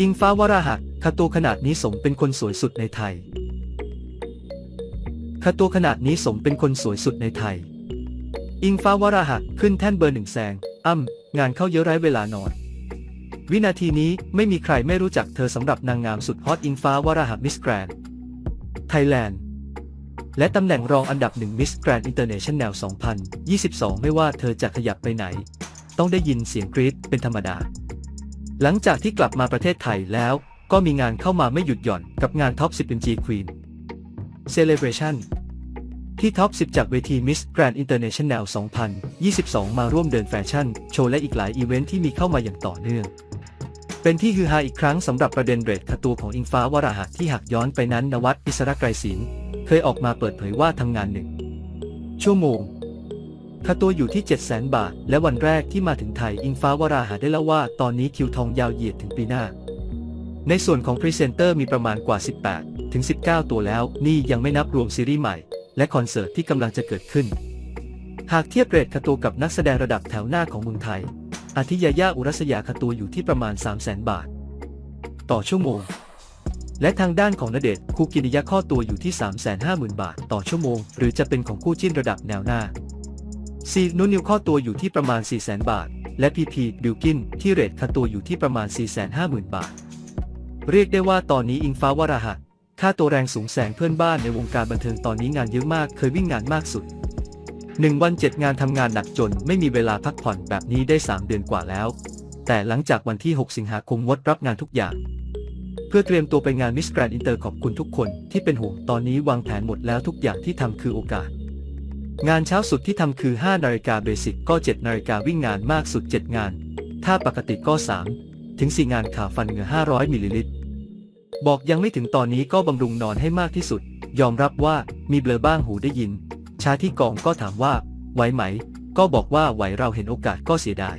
อิงฟ้าวราหะคาตัวขนาดนี้สมเป็นคนสวยสุดในไทยคาตัวขนาดนี้สมเป็นคนสวยสุดในไทย อิงฟ้าวราหะขึ้นแท่นเบอร์หนึ่งแซงอ้ำงานเข้าเยอะไร้เวลานอน วินาทีนี้ไม่มีใครไม่รู้จักเธอสำหรับนางงามสุดฮอตอิงฟ้าวราหะมิสแกรนไทยแลนด์และตำแหน่งรองอันดับหนึ่งมิสแกรนอินเตอร์เนชั่นแนล 2022 ไม่ว่าเธอจะขยับไปไหน ต้องได้ยินเสียงกรี๊ดเป็นธรรมดา หลังจากที่กลับมาประเทศไทยแล้ว ก็มีงานเข้ามาไม่หยุดหย่อนกับงาน Top 10 MG Queen Celebration ที่ Top 10 จากเวที Miss Grand International 2022 มาร่วมเดินแฟชั่น โชว์และอีกหลายอีเวนท์ที่มีเข้ามาอย่างต่อเนื่อง เป็นที่ฮือฮาอีกครั้งสำหรับประเด็นเรทคาตัวของอิงฟ้าวราหะที่หากย้อนไปนั้นนวัดอิสระไกรศิลป์เคยออกมาเปิดเผยว่าทำงานหนึ่งชั่วโมง ค่าตัวอยู่ที่ 700,000 บาท และวันแรกที่มาถึงไทย อิงฟ้าวราหะได้เล่าว่า ตอนนี้คิวทองยาวเหยียดถึงปีหน้า ในส่วนของพรีเซนเตอร์มีประมาณกว่า 18 ถึง 19 ตัวแล้ว นี่ยังไม่นับรวมซีรีส์ใหม่ และคอนเสิร์ตที่กำลังจะเกิดขึ้น หากเทียบเรทค่าตัวกับนักแสดงระดับแถวหน้าของเมืองไทย อาทิยาย่าอุรัสยาค่าตัวอยู่ที่ประมาณ 300,000 บาท ต่อชั่วโมง และทางด้านของณเดชคูกินิยะข้อตัวอยู่ที่ 350,000 บาท ต่อชั่วโมง หรือจะเป็นของคู่จิ้นระดับแนวหน้า ซีนุนิวข้อตัวอยู่ที่ประมาณ 400,000 บาท และพีพีบิลกินที่เรทค่าตัวอยู่ที่ประมาณ 450,000 บาท เรียกได้ว่าตอนนี้อิงฟ้าวราหะ ค่าตัวแรงสูงแสงเพื่อนบ้านในวงการบันเทิงตอนนี้งานเยอะมากเคยวิ่งงานมากสุด 1 วัน 7 งานทำงานหนักจน ไม่มีเวลาพักผ่อนแบบนี้ได้ 3 เดือนกว่าแล้ว แต่หลังจากวันที่ 6 สิงหาคมงดรับงานทุกอย่าง เพื่อเตรียมตัวไปงานมิสแกรนด์อินเตอร์ขอบคุณทุกคนที่เป็นห่วงตอนนี้วางแผนหมดแล้วทุกอย่างที่ทำคือโอกาส งานเช้าสุดที่ทำคือ 5 นาฬิกาเบสิกก็ 7 นาฬิกาวิ่งงานมากสุด 7 งาน ถ้าปกติก็ 3 ถึง 4 งานข่าวฟันเหงื่อ 500 มิลลิลิตร บอกยังไม่ถึงตอนนี้ก็บำรุงนอนให้มากที่สุด ยอมรับว่ามีเบลอบ้างหูได้ยิน ชาที่กองก็ถามว่า ไหวไหม ก็บอกว่าไหวเราเห็นโอกาสก็เสียดาย